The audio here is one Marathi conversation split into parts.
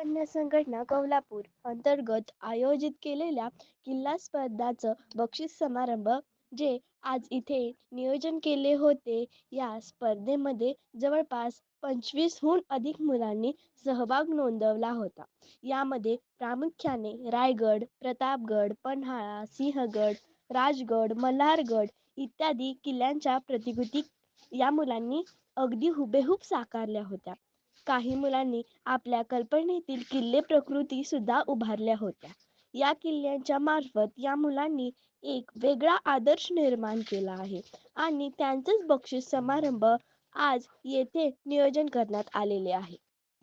कन्या संघटना कोल्हापूर अंतर्गत आयोजित केलेल्या किल्ला स्पर्धाचं बक्षीस समारंभ जे आज इथे नियोजन केले होते. या स्पर्धेमध्ये जवळपास पंचवीसहून अधिक मुलांनी सहभाग नोंदवला होता. यामध्ये प्रामुख्याने रायगड प्रतापगड पन्हाळा सिंहगड राजगड मल्हारगड इत्यादी किल्ल्यांच्या प्रतिकृती या मुलांनी अगदी हुबेहूब साकारल्या होत्या. काही मुलांनी आपल्या कल्पनेतील किल्ले प्रकृती सुद्धा उभारल्या होत्या. या किल्ल्यांच्या मार्फत या मुलांनी एक वेगळा आदर्श निर्माण केला आहे आणि त्यांचेच बक्षीस समारंभ आज येथे नियोजन करण्यात आलेले आहे.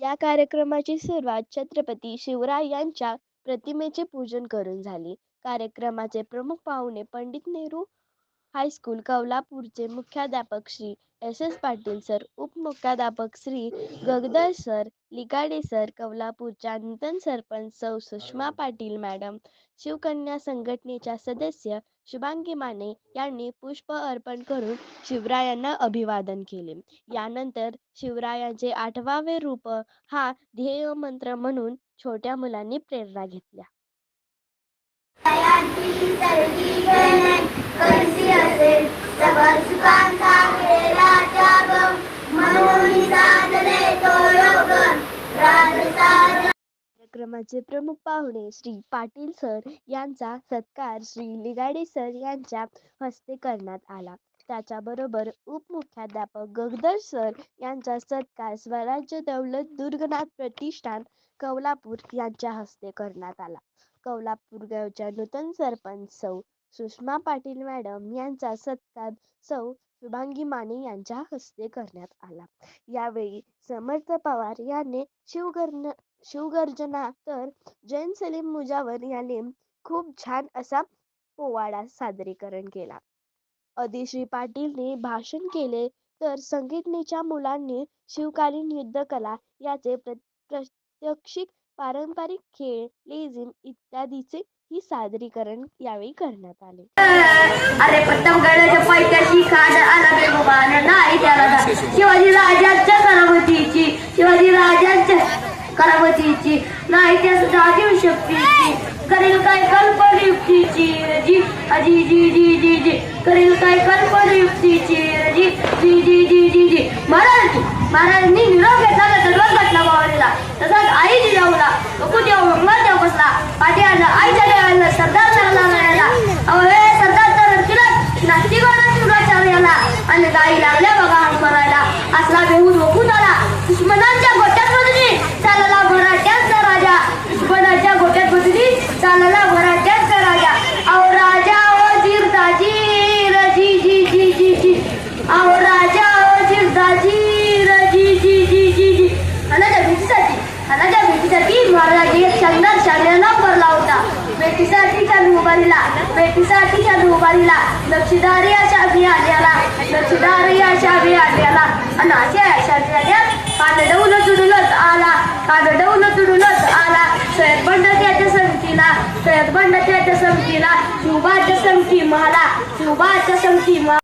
या कार्यक्रमाची सुरुवात छत्रपती शिवराय यांच्या प्रतिमेचे पूजन करून झाली. कार्यक्रमाचे प्रमुख पाहुणे पंडित नेहरू हायस्कूल कौलापूरचे मुख्याध्यापक Shri S S Patil sir उपमुख्याध्यापक Shri Gagdar sir Ligade sir कवलापूरच्या नूतन सरपंच सौ सुषमा पाटील मॅडम शिवकन्या संघटनेच्या सदस्य शुभांगी माने यांनी पुष्प अर्पण करून शिवरायांना अभिवादन केले. यानंतर शिवरायांचे आठवावे रूप हा ध्येय मंत्र म्हणून छोट्या मुलांनी प्रेरणा घेतल्या. असेल कार्यक्रमाचे प्रमुख पाहुणे श्री पाटील सर यांचा सत्कार श्री लिगाडे सर यांच्या हस्ते करण्यात आला. त्याच्याबरोबर उपमुख्याध्यापक गगदर सर यांचा सत्कार स्वराज्य दौलत दुर्गनाथ प्रतिष्ठान कोल्हापूर यांच्या हस्ते करण्यात आला. कोल्हापूर गावच्या नूतन सरपंच सौ सुषमा पाटील मॅडम यांचा सत्कार सौ शुभांगी माने यांच्या हस्ते करण्यात आला. यावेळी समर्थ पवार यांनी शिवगर्न शिवगर्जना. तर जैन सलीम मुजावर यांनी खूप छान असा पोवाडा सादरीकरण केला. अदिश्री पाटीलने भाषण केले तर संगीतनेच्या मुलांनी शिवकालीन युद्धकला याचे प्रत्यक्षिक पारंपरिक खेळ लेझिम इत्यादीचे ही सादरीकरण यावेळी करण्यात आले. अरे प्रतापगडाच्या पायथ्याशी खाड आला बेगोबान नाही त्याला शिवाजी राजांच्या करामतीची शिवाजी राजांच्या करामतीची नाही त्या सुद्धा देऊ शक्तीची. करेल काय कल्पना रजी. जी अजी जी जी जी जी. करेल काय कल्पना रजी. जी जी जी जी जी. जी महाराज महाराजांनी निरोप घेतला तर दरबार घातला बावडीला तसाच आई जिजाऊला बकू देऊ मंगळ देव बसला पाठी आला आईच्या देवाला सरदार लागला नाण्याला अवे सरदार तर तिला नाश्ती गोडा आणि गाई लागल्या भेटीसाठी एक शाळेला भरला होता. बेटीसाठीच्या चालू बेटीसाठीच्या भेटीसाठी लक्षदारी अशा अभियानाला लक्षदारी अशा अभियानाला. आणि अशा अशा अभियानात कानडवलं आला कानडवलं चुडूनच आला. सय्यद बंड त्याच्या संगतीला सय्यद बंड त्याच्या संगतीला शिवबाच्या संगती मला शिवबाच्या संगती मला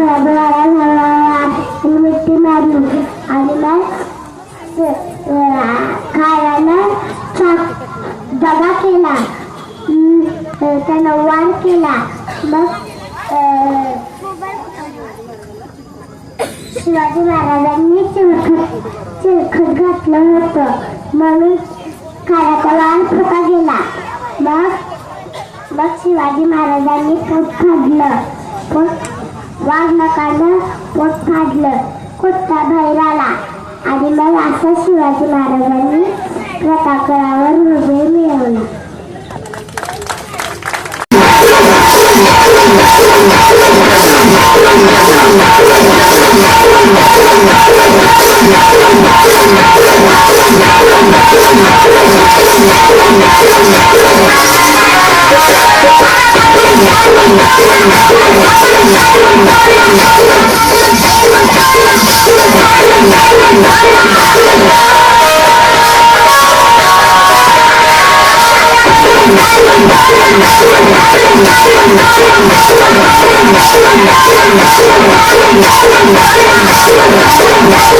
शिवाजी मिठी मारली आणि मग खायला दगा केला त्यानं वार केला मग शिवाजी महाराजांनी चिरखत चिरखत घातलं होतं म्हणून खाण्याचा वाण फुका गेला मग मग शिवाजी महाराजांनी पोट फाडलं. पोट वाघनकानं पोट फाडलं. कुत्ता बाहेर आला आणि मग असं शिवाजी महाराजांनी प्रतापगडावर विजय मिळवला. Let's go.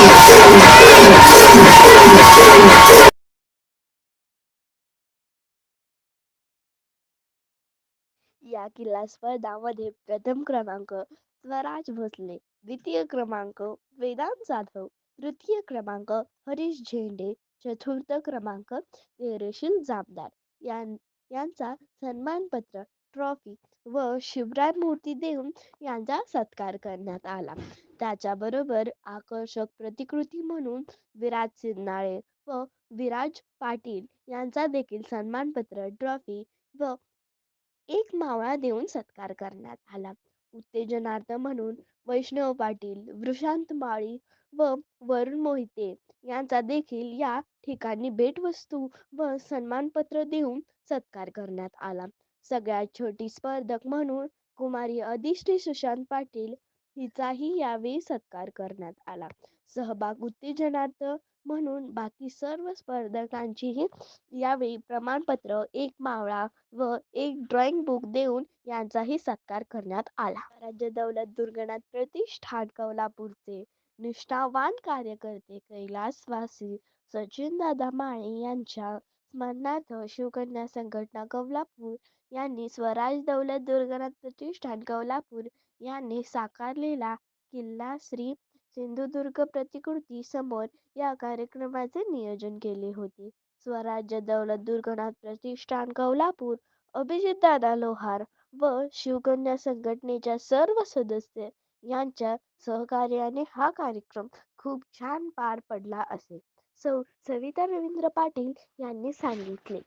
या किल्ला स्पर्धामध्ये प्रथम क्रमांक स्वराज भोसले द्वितीय क्रमांक वेदांत जाधव तृतीय क्रमांक हरीश झेंडे चतुर्थ क्रमांक धैर्यशील जामदार. यां यांचा सन्मानपत्र ट्रॉफी व शिवराय मूर्ती देऊन यांचा सत्कार करण्यात आला. त्याच्याबरोबर आकर्षक प्रतिकृती म्हणून विराज सिरनाळे व विराज पाटील यांचा देखील सन्मानपत्र ट्रॉफी व एक मावळा देऊन सत्कार करण्यात आला. उत्तेजनार्थ म्हणून वैष्णव पाटील वृषांत माळी व वरुण मोहिते यांचा देखील या ठिकाणी भेटवस्तू व सन्मानपत्र देऊन सत्कार करण्यात आला. सगळ्यात छोटी स्पर्धक म्हणून कुमारी अधिष्ठी सुशांत पाटील हिचाही यावेळी सत्कार करण्यात आला. सहभाग उत्तेजनार्थ म्हणून बाकी सर्व स्पर्धकांचीही यावेळी प्रमाणपत्र एक मावळा व एक ड्रॉइंग बुक देऊन यांचाही सत्कार करण्यात आला. राज्य दौलत दुर्गणात प्रतिष्ठान कोल्हापूरचे निष्ठावान कार्यकर्ते कैलासवासी सचिनदादा माळे यांच्या स्मरणार्थ शिवकन्या संघटना कोल्हापूर यांनी स्वराज दौलत दुर्गनाथ प्रतिष्ठान कोल्हापूर यांनी साकारलेला किल्ला श्री सिंधुदुर्ग प्रतिकृती समोर या कार्यक्रमाचे नियोजन केले होते. स्वराज्य दौलत दुर्गनाथ प्रतिष्ठान कोल्हापूर अभिजितदादा लोहार व शिवकन्या संघटनेच्या सर्व सदस्य यांच्या सहकार्याने हा कार्यक्रम खूप छान पार पडला असे. सौ सविता रवींद्र पाटील यांनी सांगितले.